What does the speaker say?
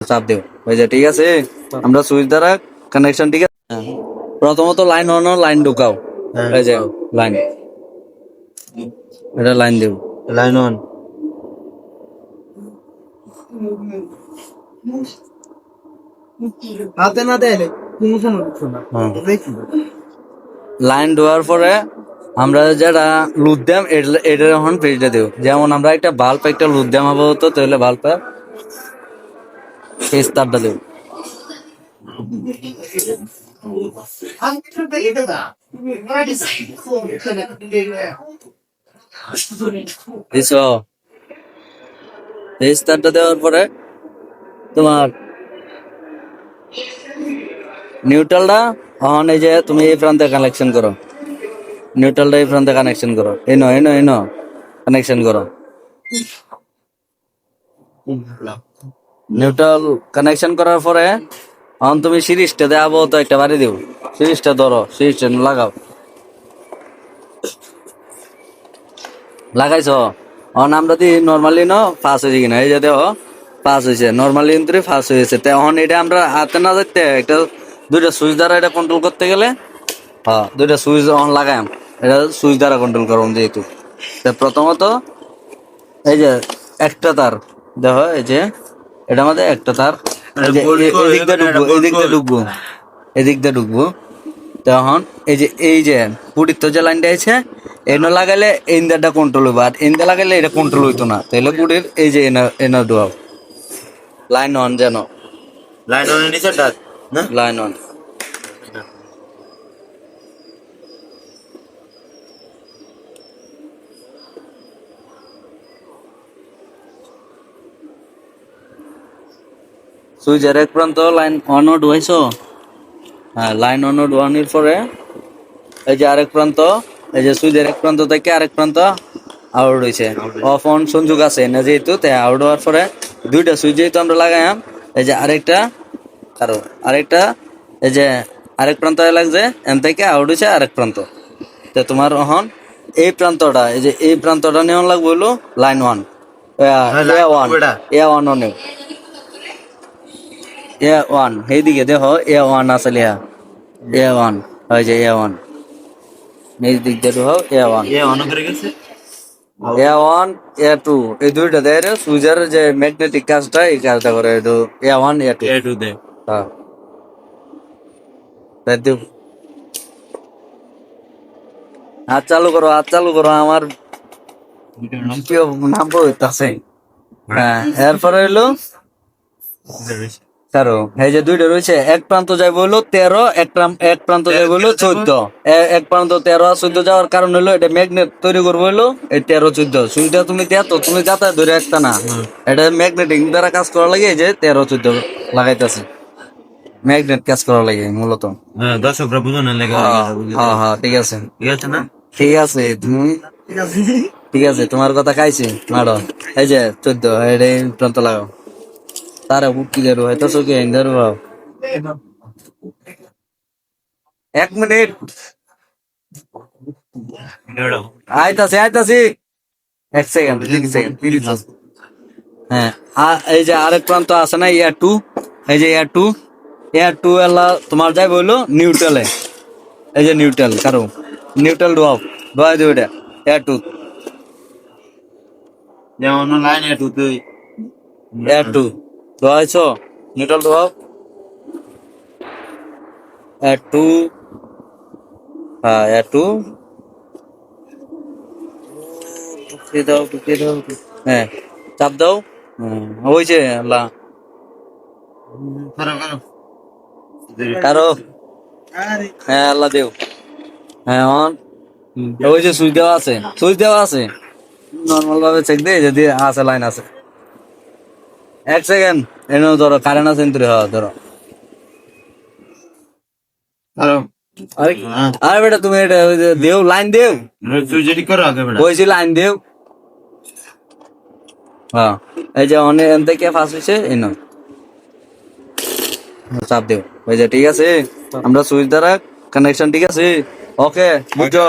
চাপ দেও। ওই যে ঠিক আছে? আমরা সুইচ দ্বারা কানেকশন ঠিক আছে? হ্যাঁ। প্রথমত লাইন অন লাইন ঢুকাও। হ্যাঁ। এই যে লাইন এটা লাইন দেও। লাইন অন হাতে না দেয় কোনো সমস্যা না। হ্যাঁ। লাইন দেওয়ার পরে আমরা যেটা লুদ দাম এটা এখন ফ্রিজে দেব যেমন আমরা একটা বাল্ব একটা লুদ দাম হব তো তাহলে বাল্বটা এই তারটা দেব। দিছ? এই তারটা দেওয়ার পরে তোমার নিউট্রালটা এখন এই যে তুমি এই প্রান্তে কানেকশন করো। নিউট্রালটা এই প্রান্তে কানেকশন করো। এই নো এই নো এই নো কানেকশন করো। নিউট্রাল কানেকশন করার পরে, এখন তুমি সিরিজটা দেখাবো, তো একটা বাড়ি দিও সিরিজটা ধরো, সিরিজটা লাগাও। লাগাইছো? এখন আমরা দি নর্মালি ন পাস হয়েছে কিনা? এই যে দেখো পাস হয়েছে। নর্মালি কিন্তু পাস হয়েছে। তো এখন এটা আমরা হাতে না যাইতে একটা দুইটা সুইচ দ্বারা এটা কন্ট্রোল করতে গেলে হ্যাঁ দুইটা সুইচ অন লাগাম। এটা সুইচ দ্বারা কন্ট্রোল করো যেহেতু। প্রথমত, এই যে একটা তার, দেখো, এই যে এটা আমাদের একটা তার এই যে এই- এদিক দিয়ে ঢুকবো এদিকটা ঢুকবো তখন এই যে এই যে পুটির তো যে লাইনটা আছে এনো লাগালে ইন্দারটা কন্ট্রোল হইব আর ইন্দা লাগালে এটা কন্ট্রোল হইতো না। তাহলে পুটির এই যে এনা এনা ডুয়াও লাইন অন যেন। লাইন অন নিচে লাইন অন সুইচের এক প্রান্ত লাইন অন ও ডুয়াইছো হ্যাঁ লাইন অন ও ডুয়ানির পরে এই যে আরেক প্রান্ত এই যে সুইচের এক প্রান্ত থেকে আরেক প্রান্ত আউট হয়েছে অফ অন সংযোগ আছে না যেহেতু তাই আউট হওয়ার পরে দুইটা সুইচ যেহেতু আমরা লাগাইলাম এই যে আরেকটা কারও আরেকটা এই যে আরেক প্রান্ত লাগছে এন থেকে আউট হয়েছে আরেক প্রান্ত। তো তোমার এখন এই প্রান্তটা এই যে এই প্রান্তটা নেওয়া লাগবে হলো line one A one. A one নেও। এ ওয়ান এইদিকে দেখো এ ওয়ান আছে লিয়া। এ ওয়ান হয় যে এ ওয়ান দিক দিয়ে দেখো এ ওয়ান এ অন করে গেছে? এ ওয়ান এ টু এই দুইটা দেয় রে সুইজার যে ম্যাগনেটিক কাজটা এই কাজটা করে A one A two A two হ্যাঁ। তাই। হাত চালু করো হাত চালু করো আমার নাম বইতাছে হ্যাঁ। এরপরে হইল তেরো। এই যে দুইটা রয়েছে এক প্রান্ত যাই বলল তেরো এক এক প্রান্ত যাই বলল চোদ্দ। এক প্রান্ত তেরো আর চোদ্দ যাওয়ার কারণ হলো এটা ম্যাগনেট তৈরি করব হলো এই তেরো চোদ্দ। সুইটা তুমি দেয়া তো তুমি যাতা ধরে একটা না। এটা ম্যাগনেটিং দ্বারা কাজ করা লাগে এই যে তেরো চোদ্দ লাগাইতেছে। ম্যাগনেট কাজ করা লাগে মূলত। হ্যাঁ দর্শকরা বুঝো না লেগে হ্যাঁ হ্যাঁ ঠিক আছে। ঠিক আছে না? ঠিক আছে তুমি ঠিক আছে। তোমার কথা খাইছি মারো। এই যে চোদ্দ এটা এই প্রান্ত লাগাও। তারা উঠকি দেরো হয়তো চোখে ধরো বাও এক মিনিট। আইতাছি আইতাছি। এক সেকেন্ড তিন সেকেন্ড তিরিশ হ্যাঁ আ- এই যে আরেক প্রান্ত আছে না ইয়ার টু। এই যে ইয়ার টু ইয়ার টু এলা তোমার যাই বলল নিউট্রালে এই যে নিউট্রাল কারও। নিউট্রাল ডোয়াও ডোয়াই দিও এটা ইয়ার টু। যেমন লাইন এ টু তুই ইয়ার টু। ডোয়াইছো নিউট্রাল ডোয়াও ইয়ার টু। হ্যাঁ ইয়ার টু। ঢুকিয়ে দাও ঢুকিয়ে দাও। হ্যাঁ চাপ দাও। ওই যে আল্লাহ কারও হ্যাঁ আল্লাহ দেও। হ্যাঁ অন। ওই যে সুইচ দেওয়া আছে। সুইচ দেওয়া আছে। নর্মাল ভাবে চেক দে যদি আছে লাইন আছে। এক সেকেন্ড এনে ধরো কারেন্ট আছে কিন্তু হ্যাঁ ধরো। আরে। আরে বেটা তুমি এটা ওই যে দেও লাইন দেও। তুই যেটি করো আগে বেটা। কইছি লাইন দেও। হ্যাঁ এই যে অনে এন থেকে ফার্স্ট হয়েছে এই নয় চাপ দেও। ওই যে ঠিক আছে? আমরা সুইচ দ্বারা কানেকশন ঠিক আছে? ওকে বুঝো